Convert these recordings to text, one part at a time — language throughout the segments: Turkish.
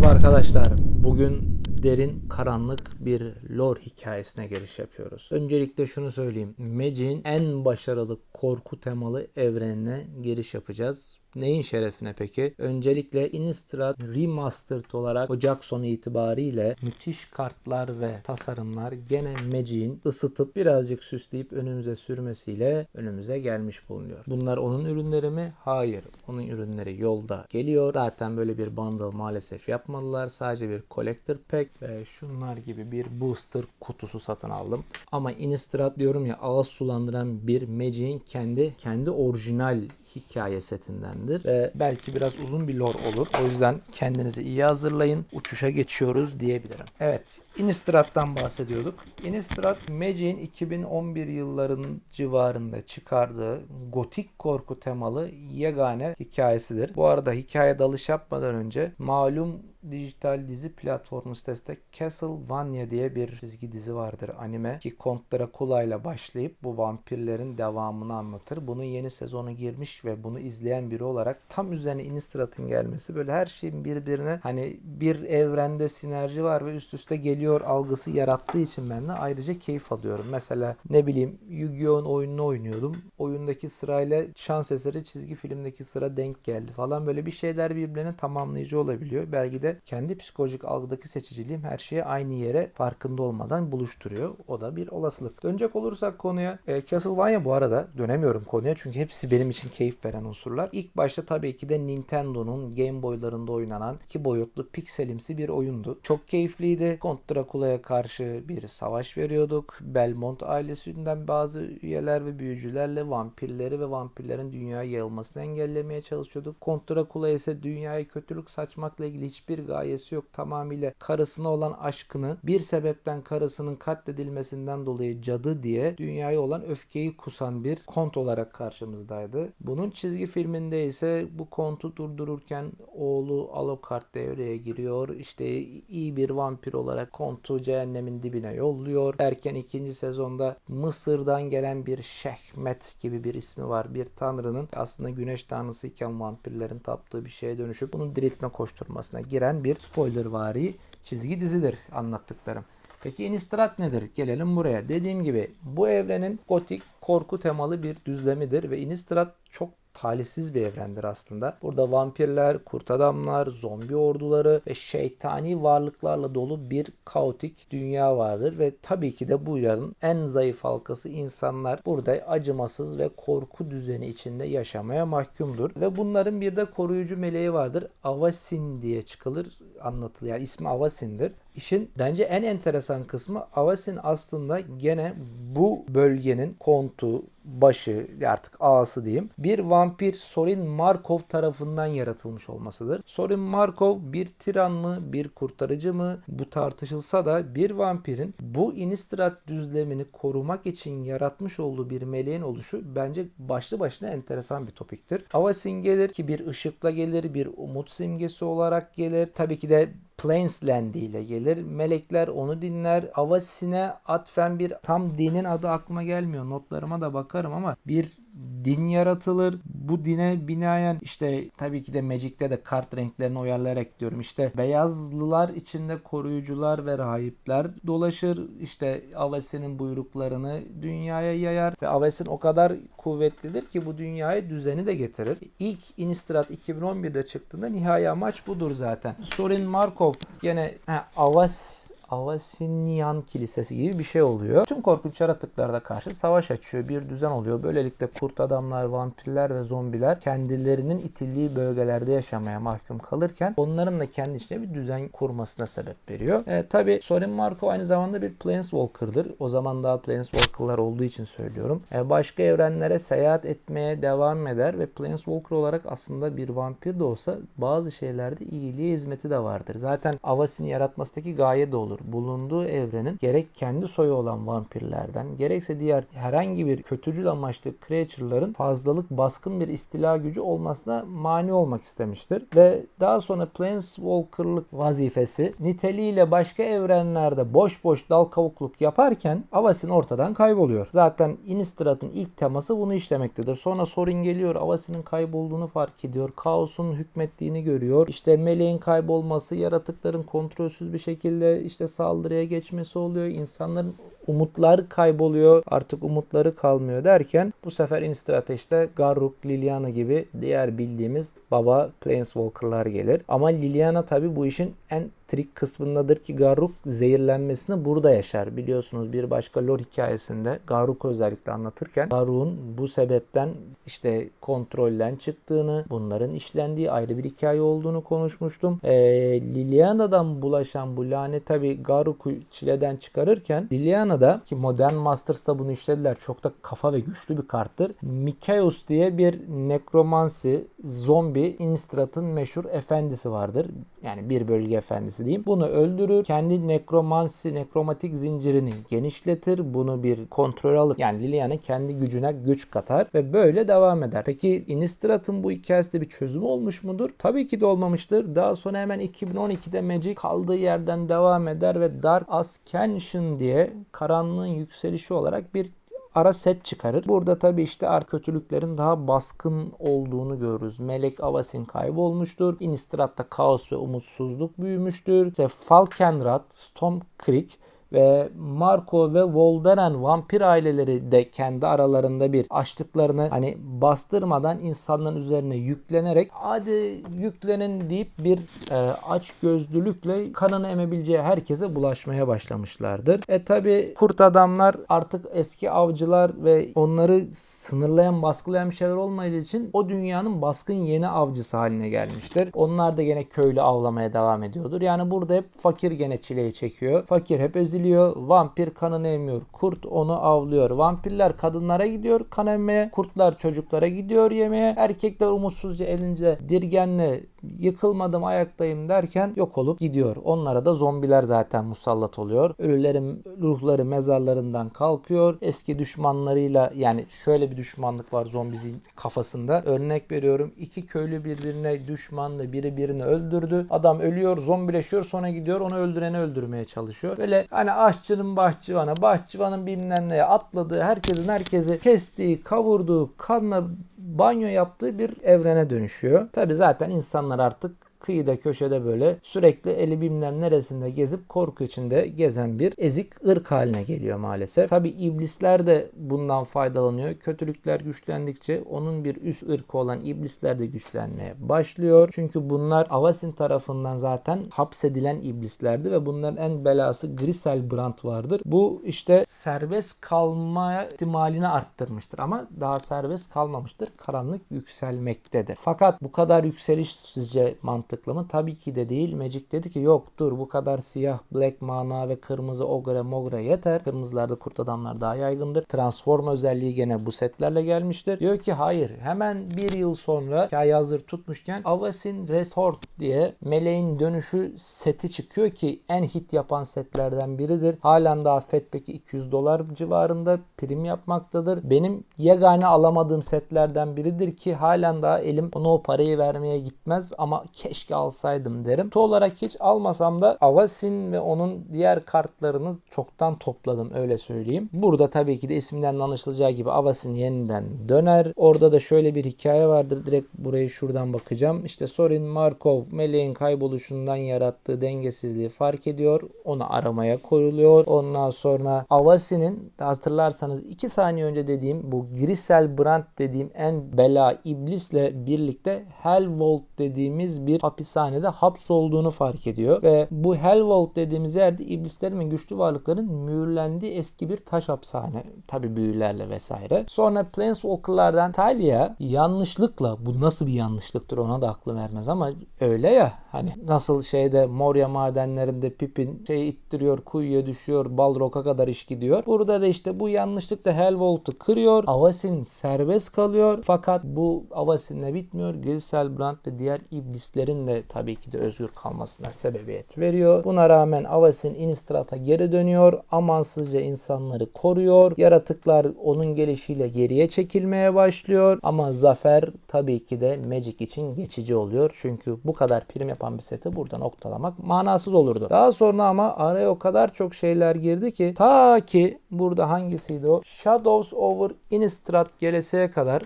Merhaba arkadaşlar. Bugün derin, karanlık bir lore hikayesine giriş yapıyoruz. Öncelikle şunu söyleyeyim. Magic'in en başarılı korku temalı evrenine giriş yapacağız. Neyin şerefine peki? Öncelikle Innistrad Remastered olarak Ocak sonu itibariyle müthiş kartlar ve tasarımlar gene Magic'in ısıtıp birazcık süsleyip önümüze sürmesiyle önümüze gelmiş bulunuyor. Bunlar onun ürünleri mi? Hayır. Onun ürünleri yolda geliyor. Zaten böyle bir bundle maalesef yapmadılar. Sadece bir collector pack ve şunlar gibi bir booster kutusu satın aldım. Ama Innistrad diyorum ya ağız sulandıran bir Magic'in kendi kendi orijinal hikaye setindendir ve belki biraz uzun bir lore olur. O yüzden kendinizi iyi hazırlayın. Uçuşa geçiyoruz diyebilirim. Evet, Innistrad'dan bahsediyorduk. Innistrad Magic'in 2011 yılların civarında çıkardığı gotik korku temalı yegane hikayesidir. Bu arada hikaye dalış yapmadan önce malum dijital dizi platformu sitesinde Castlevania diye bir çizgi dizi vardır anime ki Kont Dracula ile başlayıp bu vampirlerin devamını anlatır. Bunun yeni sezonu girmiş ve bunu izleyen biri olarak tam üzerine Innistrad'ın gelmesi böyle her şeyin birbirine hani bir evrende sinerji var ve üst üste geliyor algısı yarattığı için ben de ayrıca keyif alıyorum. Mesela ne bileyim Yu-Gi-Oh'un oyununu oynuyordum. Oyundaki sırayla şans eseri çizgi filmdeki sıra denk geldi falan böyle bir şeyler birbirine tamamlayıcı olabiliyor. Belki de kendi psikolojik algıdaki seçiciliğim her şeyi aynı yere farkında olmadan buluşturuyor. O da bir olasılık. Dönecek olursak konuya e, Castlevania bu arada dönemiyorum konuya çünkü hepsi benim için keyif veren unsurlar. İlk başta tabii ki de Nintendo'nun Game Boy'larında oynanan iki boyutlu pikselimsi bir oyundu. Çok keyifliydi. Kont Dracula'ya karşı bir savaş veriyorduk. Belmont ailesinden bazı üyeler ve büyücülerle vampirleri ve vampirlerin dünyaya yayılmasını engellemeye çalışıyorduk. Kont Dracula ise dünyaya kötülük saçmakla ilgili hiçbir gayesi yok. Tamamıyla karısına olan aşkını bir sebepten karısının katledilmesinden dolayı cadı diye dünyaya olan öfkeyi kusan bir kont olarak karşımızdaydı. Bunun çizgi filminde ise bu kontu durdururken oğlu Alucard devreye giriyor. İşte iyi bir vampir olarak kontu cehennemin dibine yolluyor. Derken ikinci sezonda Mısır'dan gelen bir Şehmet gibi bir ismi var. Bir tanrının aslında güneş tanrısı iken vampirlerin taptığı bir şeye dönüşüp bunu diriltme koşturmasına giren bir spoiler vari çizgi dizidir anlattıklarım. Peki Innistrad nedir? Gelelim buraya. Dediğim gibi bu evrenin gotik korku temalı bir düzlemidir ve Innistrad çok talihsiz bir evrendir aslında. Burada vampirler, kurt adamlar, zombi orduları ve şeytani varlıklarla dolu bir kaotik dünya vardır ve tabii ki de bu yarın en zayıf halkası insanlar burada acımasız ve korku düzeni içinde yaşamaya mahkumdur ve bunların bir de koruyucu meleği vardır. Avasin diye çıkılır anlatılıyor. Yani ismi Avasin'dir. İşin bence en enteresan kısmı Avasin aslında gene bu bölgenin kontu, başı artık ağası diyeyim bir vampir Sorin Markov tarafından yaratılmış olmasıdır. Sorin Markov bir tiran mı bir kurtarıcı mı bu tartışılsa da bir vampirin bu Innistrad düzlemini korumak için yaratmış olduğu bir meleğin oluşu bence başlı başına enteresan bir topiktir. Avasin gelir ki bir ışıkla gelir bir umut simgesi olarak gelir. Tabii ki de Plainsland ile gelir. Melekler onu dinler. Avasin'e atfen bir tam dinin adı aklıma gelmiyor. Notlarıma da bakarım ama bir din yaratılır. Bu dine binaen işte tabii ki de Magic'te de kart renklerini uyarlayarak diyorum. İşte beyazlılar içinde koruyucular ve rahipler dolaşır. İşte Avasin'in buyruklarını dünyaya yayar ve Avasin o kadar kuvvetlidir ki bu dünyaya düzeni de getirir. İlk Innistrad 2011'de çıktığında nihai amaç budur zaten. Sorin Markov gene he, Avas Avasinyan Kilisesi gibi bir şey oluyor. Tüm korkunç yaratıklara karşı savaş açıyor. Bir düzen oluyor. Böylelikle kurt adamlar, vampirler ve zombiler kendilerinin itildiği bölgelerde yaşamaya mahkum kalırken onların da kendi içine bir düzen kurmasına sebep veriyor. E, Tabi Sorin Markov aynı zamanda bir Planeswalker'dır. O zaman daha Planeswalker'lar olduğu için söylüyorum. E, başka evrenlere seyahat etmeye devam eder ve Planeswalker olarak aslında bir vampir de olsa bazı şeylerde iyiliğe hizmeti de vardır. Zaten Avasin'i yaratmasındaki gaye de olur. Bulunduğu evrenin gerek kendi soyu olan vampirlerden gerekse diğer herhangi bir kötücül amaçlı creature'ların fazlalık baskın bir istila gücü olmasına mani olmak istemiştir. Ve daha sonra Planeswalker'lık vazifesi niteliğiyle başka evrenlerde boş boş dal kavukluk yaparken Avasin ortadan kayboluyor. Zaten Innistrah'ın ilk teması bunu işlemektedir. Sonra Sorin geliyor Avasin'in kaybolduğunu fark ediyor. Kaosun hükmettiğini görüyor. İşte meleğin kaybolması, yaratıkların kontrolsüz bir şekilde işte saldırıya geçmesi oluyor. İnsanların umutlar kayboluyor. Artık umutları kalmıyor derken bu sefer Innistrah'ta işte Garruk, Liliana gibi diğer bildiğimiz baba Planeswalker'lar gelir. Ama Liliana tabi bu işin en trik kısmındadır ki Garruk zehirlenmesini burada yaşar. Biliyorsunuz bir başka lore hikayesinde Garruk özellikle anlatırken Garruk'un bu sebepten işte kontrolden çıktığını, bunların işlendiği ayrı bir hikaye olduğunu konuşmuştum. Ee, Liliana'dan bulaşan bu lanet tabi Garruk'u çileden çıkarırken Liliana'da ki Modern Masters'ta bunu işlediler. Çok da kafa ve güçlü bir karttır. Mikaeus diye bir nekromansi, zombi Innistrah'ın meşhur efendisi vardır. Yani bir bölge efendisi diyeyim. Bunu öldürür. Kendi nekromansi, nekromatik zincirini genişletir. Bunu bir kontrol alıp yani Liliana kendi gücüne güç katar ve böyle devam eder. Peki Innistrah'ın bu hikayesinde bir çözümü olmuş mudur? Tabii ki de olmamıştır. Daha sonra hemen 2012'de Magic kaldığı yerden devam eder ve Dark Ascension diye karanlığın yükselişi olarak bir ara set çıkarır. Burada tabii işte art kötülüklerin daha baskın olduğunu görürüz. Melek Avasin kaybolmuştur. Innistrah'ta kaos ve umutsuzluk büyümüştür. İşte Falkenrath, Storm Creek ve Marco ve Voldaren vampir aileleri de kendi aralarında bir açtıklarını hani bastırmadan insanların üzerine yüklenerek hadi yüklenin deyip bir e, aç gözlülükle kanını emebileceği herkese bulaşmaya başlamışlardır. E tabi kurt adamlar artık eski avcılar ve onları sınırlayan baskılayan bir şeyler olmadığı için o dünyanın baskın yeni avcısı haline gelmiştir. Onlar da gene köylü avlamaya devam ediyordur. Yani burada hep fakir gene çileyi çekiyor. Fakir hep eziliyor. Vampir kanını emiyor. Kurt onu avlıyor. Vampirler kadınlara gidiyor kan emmeye. Kurtlar çocuklara gidiyor yemeye. Erkekler umutsuzca elince dirgenle yıkılmadım ayaktayım derken yok olup gidiyor. Onlara da zombiler zaten musallat oluyor. Ölülerin ruhları mezarlarından kalkıyor. Eski düşmanlarıyla yani şöyle bir düşmanlık var zombinin kafasında. Örnek veriyorum iki köylü birbirine düşmanlı biri birini öldürdü. Adam ölüyor zombileşiyor sonra gidiyor onu öldüreni öldürmeye çalışıyor. Böyle hani aşçının bahçıvana bahçıvanın bilmem neye atladığı herkesin herkesi kestiği kavurduğu kanla banyo yaptığı bir evrene dönüşüyor. Tabi zaten insanlar artık kıyıda köşede böyle sürekli eli bilmem neresinde gezip korku içinde gezen bir ezik ırk haline geliyor maalesef. Tabi iblisler de bundan faydalanıyor. Kötülükler güçlendikçe onun bir üst ırkı olan iblisler de güçlenmeye başlıyor. Çünkü bunlar Avasin tarafından zaten hapsedilen iblislerdi ve bunların en belası Griselbrand vardır. Bu işte serbest kalma ihtimalini arttırmıştır ama daha serbest kalmamıştır. Karanlık yükselmektedir. Fakat bu kadar yükseliş sizce mantıklı mı? Tabii ki de değil. Magic dedi ki yok dur bu kadar siyah, black mana ve kırmızı ogre mogre yeter. Kırmızılarda kurt adamlar daha yaygındır. Transform özelliği gene bu setlerle gelmiştir. Diyor ki hayır hemen bir yıl sonra hikaye hazır tutmuşken Avasin Resort diye meleğin dönüşü seti çıkıyor ki en hit yapan setlerden biridir. Halen daha Fatback'i 200 dolar civarında prim yapmaktadır. Benim yegane alamadığım setlerden biridir ki halen daha elim ona o parayı vermeye gitmez ama keşke alsaydım derim. To olarak hiç almasam da Avasin ve onun diğer kartlarını çoktan topladım öyle söyleyeyim. Burada tabii ki de isminden anlaşılacağı gibi Avasin yeniden döner. Orada da şöyle bir hikaye vardır. Direkt burayı şuradan bakacağım. İşte Sorin Markov meleğin kayboluşundan yarattığı dengesizliği fark ediyor. Onu aramaya koyuluyor. Ondan sonra Avasin'in hatırlarsanız 2 saniye önce dediğim bu Griselbrand dediğim en bela iblisle birlikte Hellvolt dediğimiz bir hapishanede hapsolduğunu fark ediyor ve bu Hellvault dediğimiz yerde iblislerin ve güçlü varlıkların mühürlendiği eski bir taş hapishane. Tabi büyülerle vesaire. Sonra Planeswalker'lardan Talia yanlışlıkla bu nasıl bir yanlışlıktır ona da aklım vermez ama öyle ya hani nasıl şeyde Moria madenlerinde Pippin şeyi ittiriyor kuyuya düşüyor Balrog'a kadar iş gidiyor. Burada da işte bu yanlışlıkla Hellvault'u kırıyor. Avasin serbest kalıyor. Fakat bu Avasin'le bitmiyor. Griselbrand ve diğer iblislerin Aves'in de tabii ki de özgür kalmasına sebebiyet veriyor. Buna rağmen Aves'in Innistrah'a geri dönüyor. Amansızca insanları koruyor. Yaratıklar onun gelişiyle geriye çekilmeye başlıyor. Ama zafer tabii ki de Magic için geçici oluyor. Çünkü bu kadar prim yapan bir seti burada noktalamak manasız olurdu. Daha sonra ama araya o kadar çok şeyler girdi ki ta ki burada hangisiydi o? Shadows over Innistrad gelesiye kadar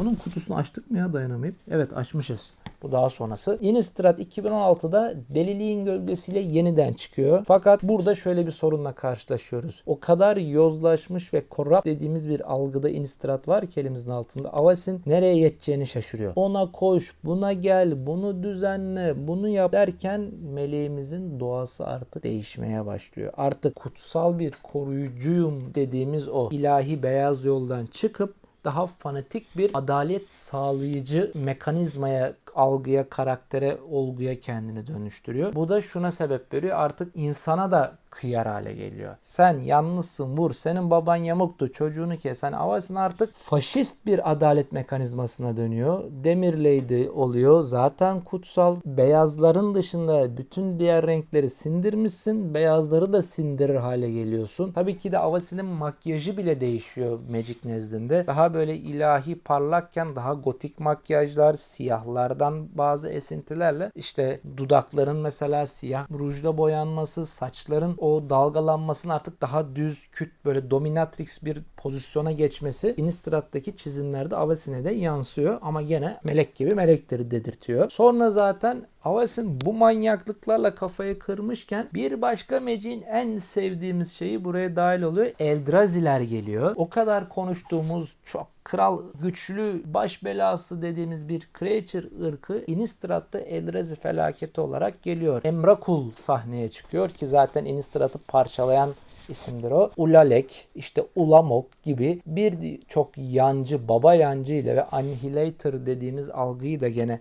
bunun kutusunu açtık mı ya dayanamayıp? Evet açmışız. Bu daha sonrası. Innistrad 2016'da Deliliğin Gölgesiyle yeniden çıkıyor. Fakat burada şöyle bir sorunla karşılaşıyoruz. O kadar yozlaşmış ve korrupt dediğimiz bir algıda Innistrad var ki elimizin altında. Avas'in nereye yeteceğini şaşırıyor. Ona koş, buna gel, bunu düzenle, bunu yap derken meleğimizin doğası artık değişmeye başlıyor. Artık kutsal bir koruyucuyum dediğimiz o ilahi beyaz yoldan çıkıp daha fanatik bir adalet sağlayıcı mekanizmaya, algıya, karaktere, olguya kendini dönüştürüyor. Bu da şuna sebep veriyor. Artık insana da kıyar hale geliyor. Sen yalnızsın vur. Senin baban yamuktu. Çocuğunu kes. Hani Avas'ın artık faşist bir adalet mekanizmasına dönüyor. Demir Lady oluyor. Zaten kutsal. Beyazların dışında bütün diğer renkleri sindirmişsin. Beyazları da sindirir hale geliyorsun. Tabii ki de Avas'ın makyajı bile değişiyor Magic nezdinde. Daha böyle ilahi parlakken daha gotik makyajlar, siyahlardan bazı esintilerle işte dudakların mesela siyah rujla boyanması, saçların o dalgalanmasının artık daha düz, küt böyle dominatrix bir pozisyona geçmesi Innistrah'taki çizimlerde Avacyn'e de yansıyor ama gene melek gibi melekleri dedirtiyor. Sonra zaten Avacyn bu manyaklıklarla kafayı kırmışken bir başka Magic'in en sevdiğimiz şeyi buraya dahil oluyor. Eldraziler geliyor. O kadar konuştuğumuz çok kral güçlü baş belası dediğimiz bir creature ırkı Innistrah'ta Eldrazi felaketi olarak geliyor. Emrakul sahneye çıkıyor ki zaten Innistrah'ı parçalayan isimdir o. Ulalek, işte Ulamok gibi birçok yancı, baba yancı ile ve Annihilator dediğimiz algıyı da gene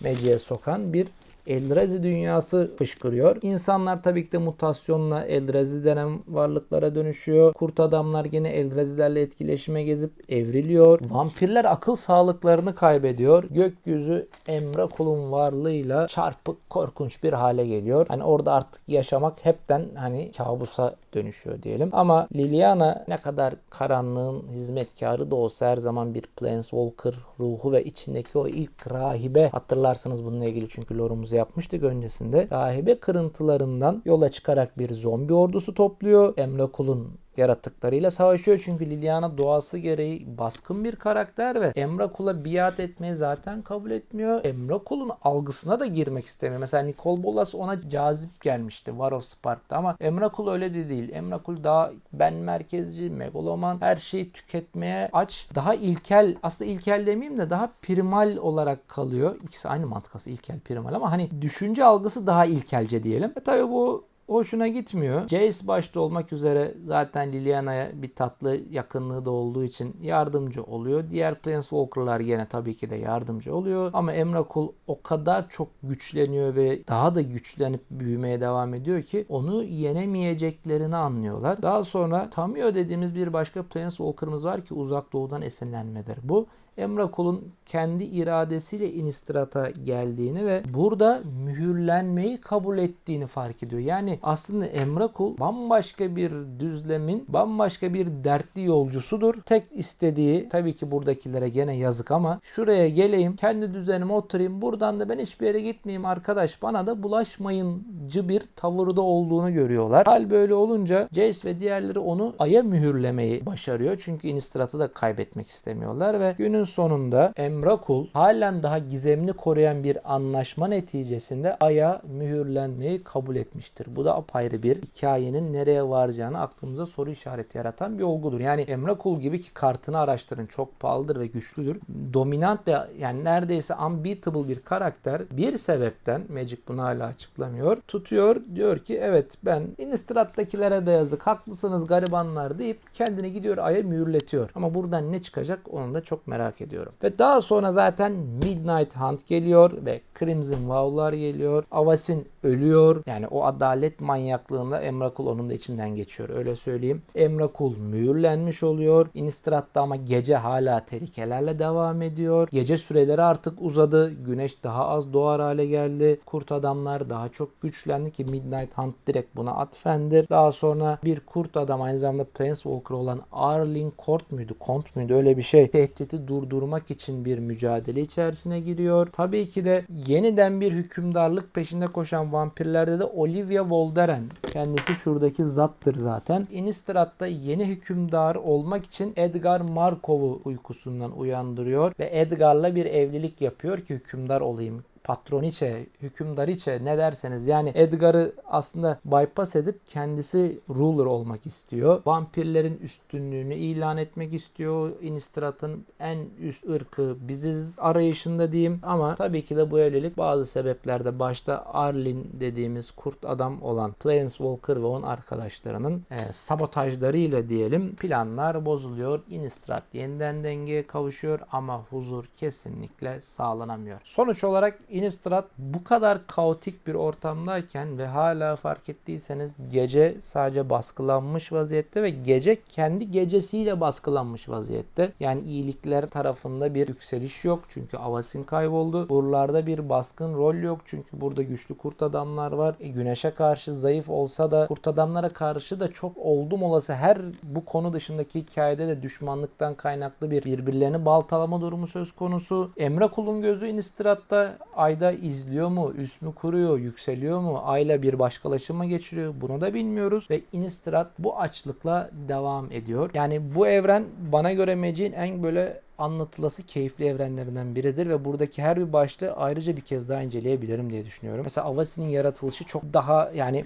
Magic'e sokan bir Eldrazi dünyası fışkırıyor. İnsanlar tabii ki de mutasyonla Eldrazi denen varlıklara dönüşüyor. Kurt adamlar gene Eldrazilerle etkileşime gezip evriliyor. Vampirler akıl sağlıklarını kaybediyor. Gökyüzü Emrakul'un varlığıyla çarpık korkunç bir hale geliyor. Hani orada artık yaşamak hepten hani kabusa dönüşüyor diyelim. Ama Liliana ne kadar karanlığın hizmetkarı da olsa her zaman bir Planeswalker ruhu ve içindeki o ilk rahibe hatırlarsınız bununla ilgili çünkü lorumuzu yapmıştık öncesinde. Rahibe kırıntılarından yola çıkarak bir zombi ordusu topluyor. Emrakul'un yaratıklarıyla savaşıyor. Çünkü Liliana doğası gereği baskın bir karakter ve Emrakul'a biat etmeyi zaten kabul etmiyor. Emrakul'un algısına da girmek istemiyor. Mesela Nicole Bolas ona cazip gelmişti War of Spark'ta ama Emrakul öyle de değil. Emrakul daha ben merkezci, megaloman, her şeyi tüketmeye aç. Daha ilkel, aslında ilkel demeyeyim de daha primal olarak kalıyor. İkisi aynı mantıkası ilkel, primal ama hani düşünce algısı daha ilkelce diyelim. E tabi bu hoşuna gitmiyor. Jace başta olmak üzere zaten Liliana'ya bir tatlı yakınlığı da olduğu için yardımcı oluyor. Diğer Planeswalker'lar gene tabii ki de yardımcı oluyor. Ama Emrakul o kadar çok güçleniyor ve daha da güçlenip büyümeye devam ediyor ki onu yenemeyeceklerini anlıyorlar. Daha sonra Tamio dediğimiz bir başka Planeswalker'ımız var ki uzak doğudan esinlenmedir bu. Emrakul'un kendi iradesiyle Innistrah'a geldiğini ve burada mühürlenmeyi kabul ettiğini fark ediyor. Yani aslında Emrakul bambaşka bir düzlemin bambaşka bir dertli yolcusudur. Tek istediği tabii ki buradakilere gene yazık ama şuraya geleyim kendi düzenime oturayım buradan da ben hiçbir yere gitmeyeyim arkadaş bana da bulaşmayıncı bir tavırda olduğunu görüyorlar. Hal böyle olunca Jace ve diğerleri onu aya mühürlemeyi başarıyor. Çünkü Innistrah'ı da kaybetmek istemiyorlar ve günün sonunda Emrakul halen daha gizemini koruyan bir anlaşma neticesinde aya mühürlenmeyi kabul etmiştir. Bu da apayrı bir hikayenin nereye varacağını aklımıza soru işareti yaratan bir olgudur. Yani Emrakul gibi ki kartını araştırın çok pahalıdır ve güçlüdür. Dominant ve yani neredeyse unbeatable bir karakter bir sebepten Magic bunu hala açıklamıyor. Tutuyor diyor ki evet ben Innistrah'takilere de yazık haklısınız garibanlar deyip kendini gidiyor aya mühürletiyor. Ama buradan ne çıkacak onu da çok merak merak ediyorum. Ve daha sonra zaten Midnight Hunt geliyor ve Crimson Wow'lar geliyor. Avasin ölüyor. Yani o adalet manyaklığında Emrakul onun da içinden geçiyor. Öyle söyleyeyim. Emrakul mühürlenmiş oluyor. Innistrad ama gece hala tehlikelerle devam ediyor. Gece süreleri artık uzadı. Güneş daha az doğar hale geldi. Kurt adamlar daha çok güçlendi ki Midnight Hunt direkt buna atfendir. Daha sonra bir kurt adam aynı zamanda Planeswalker olan Arlene Kort muydu? Kont muydu? Öyle bir şey. Tehditi durdurmak için bir mücadele içerisine giriyor. Tabii ki de yeniden bir hükümdarlık peşinde koşan vampirlerde de Olivia Volderen. Kendisi şuradaki zattır zaten. Innistrad'da yeni hükümdar olmak için Edgar Markov'u uykusundan uyandırıyor ve Edgar'la bir evlilik yapıyor ki hükümdar olayım patroniçe, hükümdariçe ne derseniz yani Edgar'ı aslında bypass edip kendisi ruler olmak istiyor. Vampirlerin üstünlüğünü ilan etmek istiyor. Innistrad'ın en üst ırkı biziz arayışında diyeyim ama tabii ki de bu evlilik bazı sebeplerde başta Arlin dediğimiz kurt adam olan Planeswalker ve onun arkadaşlarının e, sabotajlarıyla diyelim planlar bozuluyor. Innistrad yeniden dengeye kavuşuyor ama huzur kesinlikle sağlanamıyor. Sonuç olarak Innistrad bu kadar kaotik bir ortamdayken ve hala fark ettiyseniz gece sadece baskılanmış vaziyette ve gece kendi gecesiyle baskılanmış vaziyette. Yani iyilikler tarafında bir yükseliş yok çünkü Avasin kayboldu. Buralarda bir baskın rol yok çünkü burada güçlü kurt adamlar var. E, güneşe karşı zayıf olsa da kurt adamlara karşı da çok oldum olası her bu konu dışındaki hikayede de düşmanlıktan kaynaklı bir birbirlerini baltalama durumu söz konusu. Emre Kul'un gözü Innistrad'da ayda izliyor mu, üst mü kuruyor, yükseliyor mu, ayla bir başkalaşım mı geçiriyor bunu da bilmiyoruz ve Innistrad bu açlıkla devam ediyor. Yani bu evren bana göre Magic'in en böyle anlatılası keyifli evrenlerinden biridir ve buradaki her bir başlığı ayrıca bir kez daha inceleyebilirim diye düşünüyorum. Mesela Avasi'nin yaratılışı çok daha yani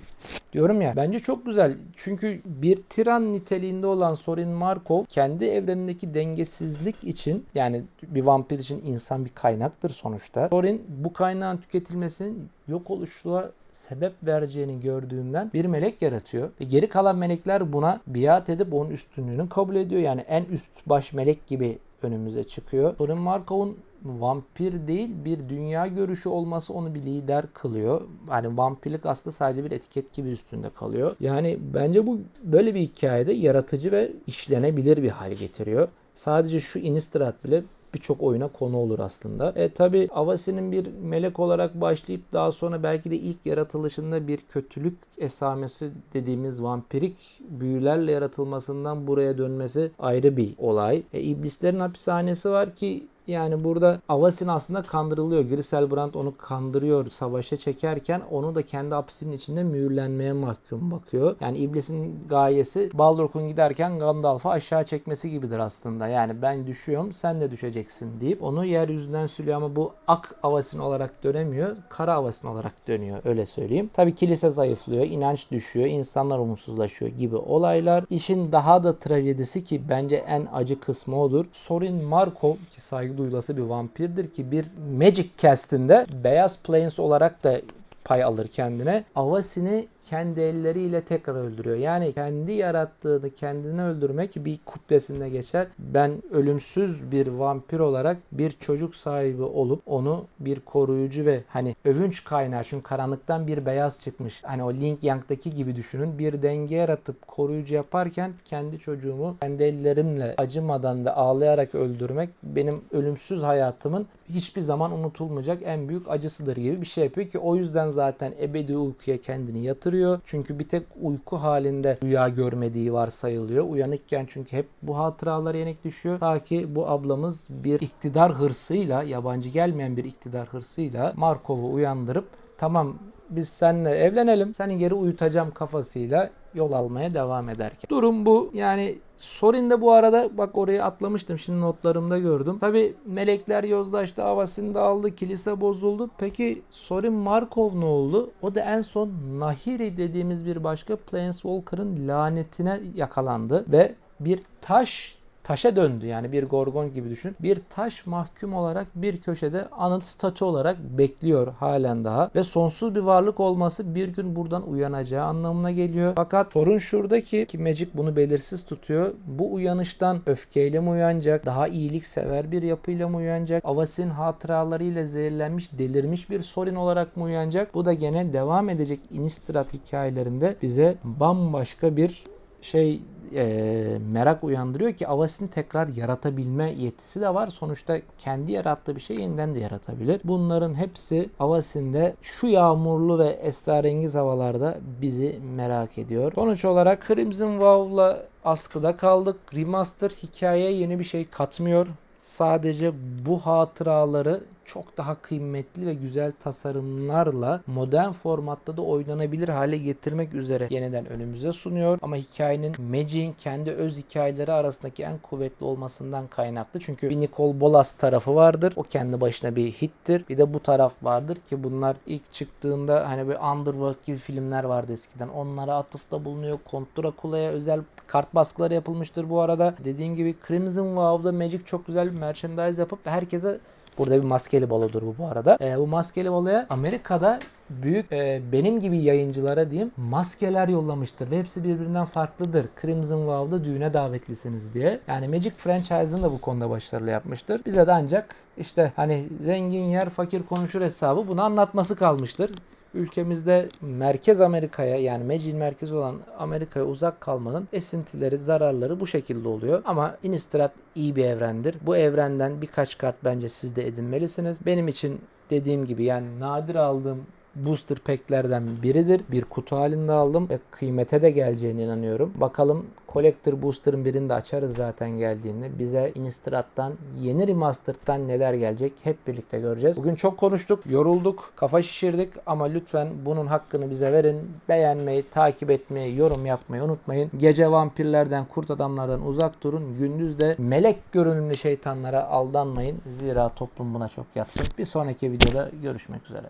diyorum ya bence çok güzel. Çünkü bir tiran niteliğinde olan Sorin Markov kendi evrenindeki dengesizlik için yani bir vampir için insan bir kaynaktır sonuçta. Sorin bu kaynağın tüketilmesinin yok oluşluğa sebep vereceğini gördüğünden bir melek yaratıyor. Ve geri kalan melekler buna biat edip onun üstünlüğünü kabul ediyor. Yani en üst baş melek gibi önümüze çıkıyor. Sorin Markov'un vampir değil bir dünya görüşü olması onu bir lider kılıyor. Yani vampirlik aslında sadece bir etiket gibi üstünde kalıyor. Yani bence bu böyle bir hikayede yaratıcı ve işlenebilir bir hal getiriyor. Sadece şu Innistrad bile birçok oyuna konu olur aslında. E tabi Avasi'nin bir melek olarak başlayıp daha sonra belki de ilk yaratılışında bir kötülük esamesi dediğimiz vampirik büyülerle yaratılmasından buraya dönmesi ayrı bir olay. E, iblislerin hapishanesi var ki yani burada Avasin aslında kandırılıyor. Griselbrand onu kandırıyor. Savaşa çekerken onu da kendi hapisinin içinde mühürlenmeye mahkum bakıyor. Yani iblisin gayesi Balrog'un giderken Gandalf'ı aşağı çekmesi gibidir aslında. Yani ben düşüyorum sen de düşeceksin deyip onu yeryüzünden sürüyor ama bu ak Avasin olarak dönemiyor. Kara Avasin olarak dönüyor öyle söyleyeyim. Tabi kilise zayıflıyor. inanç düşüyor. insanlar umutsuzlaşıyor gibi olaylar. İşin daha da trajedisi ki bence en acı kısmı odur. Sorin Markov ki saygı duyulası bir vampirdir ki bir Magic Cast'inde Beyaz Plains olarak da pay alır kendine. Avasini kendi elleriyle tekrar öldürüyor. Yani kendi yarattığını kendini öldürmek bir kuplesinde geçer. Ben ölümsüz bir vampir olarak bir çocuk sahibi olup onu bir koruyucu ve hani övünç kaynağı çünkü karanlıktan bir beyaz çıkmış. Hani o Link Young'daki gibi düşünün. Bir denge yaratıp koruyucu yaparken kendi çocuğumu kendi ellerimle acımadan ve ağlayarak öldürmek benim ölümsüz hayatımın hiçbir zaman unutulmayacak en büyük acısıdır gibi bir şey yapıyor ki o yüzden zaten ebedi uykuya kendini yatırıyor yatırıyor. Çünkü bir tek uyku halinde rüya görmediği varsayılıyor. Uyanıkken çünkü hep bu hatıralara yenik düşüyor. Ta ki bu ablamız bir iktidar hırsıyla, yabancı gelmeyen bir iktidar hırsıyla Markov'u uyandırıp tamam biz seninle evlenelim. Seni geri uyutacağım kafasıyla yol almaya devam ederken. Durum bu. Yani Sorin de bu arada bak oraya atlamıştım şimdi notlarımda gördüm. Tabi melekler yozlaştı, havasını da aldı, kilise bozuldu. Peki Sorin Markov ne oldu? O da en son Nahiri dediğimiz bir başka Planeswalker'ın lanetine yakalandı ve bir taş taşa döndü. Yani bir gorgon gibi düşün. Bir taş mahkum olarak bir köşede anıt statü olarak bekliyor halen daha. Ve sonsuz bir varlık olması bir gün buradan uyanacağı anlamına geliyor. Fakat sorun şuradaki ki Magic bunu belirsiz tutuyor. Bu uyanıştan öfkeyle mi uyanacak? Daha iyiliksever bir yapıyla mı uyanacak? Avas'in hatıralarıyla zehirlenmiş, delirmiş bir Sorin olarak mı uyanacak? Bu da gene devam edecek Innistrad hikayelerinde bize bambaşka bir şey e, merak uyandırıyor ki Avas'ın tekrar yaratabilme yetisi de var. Sonuçta kendi yarattığı bir şey yeniden de yaratabilir. Bunların hepsi Avas'inde şu yağmurlu ve esrarengiz havalarda bizi merak ediyor. Sonuç olarak Crimson Wow'la askıda kaldık. Remaster hikayeye yeni bir şey katmıyor. Sadece bu hatıraları çok daha kıymetli ve güzel tasarımlarla modern formatta da oynanabilir hale getirmek üzere yeniden önümüze sunuyor. Ama hikayenin Magic'in kendi öz hikayeleri arasındaki en kuvvetli olmasından kaynaklı. Çünkü bir Nicole Bolas tarafı vardır. O kendi başına bir hittir. Bir de bu taraf vardır ki bunlar ilk çıktığında hani bir Underworld gibi filmler vardı eskiden. Onlara atıfta bulunuyor. Kont Dracula'ya özel kart baskıları yapılmıştır bu arada. Dediğim gibi Crimson Wow'da Magic çok güzel bir merchandise yapıp herkese Burada bir maskeli balodur bu bu arada. Ee, bu maskeli baloya Amerika'da büyük e, benim gibi yayıncılara diyeyim maskeler yollamıştır ve hepsi birbirinden farklıdır. Crimson Wow'da düğüne davetlisiniz diye. Yani Magic franchise'ını da bu konuda başarılı yapmıştır. Bize de ancak işte hani zengin yer fakir konuşur hesabı bunu anlatması kalmıştır ülkemizde merkez Amerika'ya yani Magic'in merkezi olan Amerika'ya uzak kalmanın esintileri, zararları bu şekilde oluyor. Ama Innistrad iyi bir evrendir. Bu evrenden birkaç kart bence siz de edinmelisiniz. Benim için dediğim gibi yani nadir aldığım booster pack'lerden biridir. Bir kutu halinde aldım ve kıymete de geleceğine inanıyorum. Bakalım Collector Booster'ın birini de açarız zaten geldiğinde. Bize Innistrad'dan, yeni Remastered'dan neler gelecek hep birlikte göreceğiz. Bugün çok konuştuk, yorulduk, kafa şişirdik ama lütfen bunun hakkını bize verin. Beğenmeyi, takip etmeyi, yorum yapmayı unutmayın. Gece vampirlerden, kurt adamlardan uzak durun. Gündüz de melek görünümlü şeytanlara aldanmayın. Zira toplum buna çok yatkın. Bir sonraki videoda görüşmek üzere.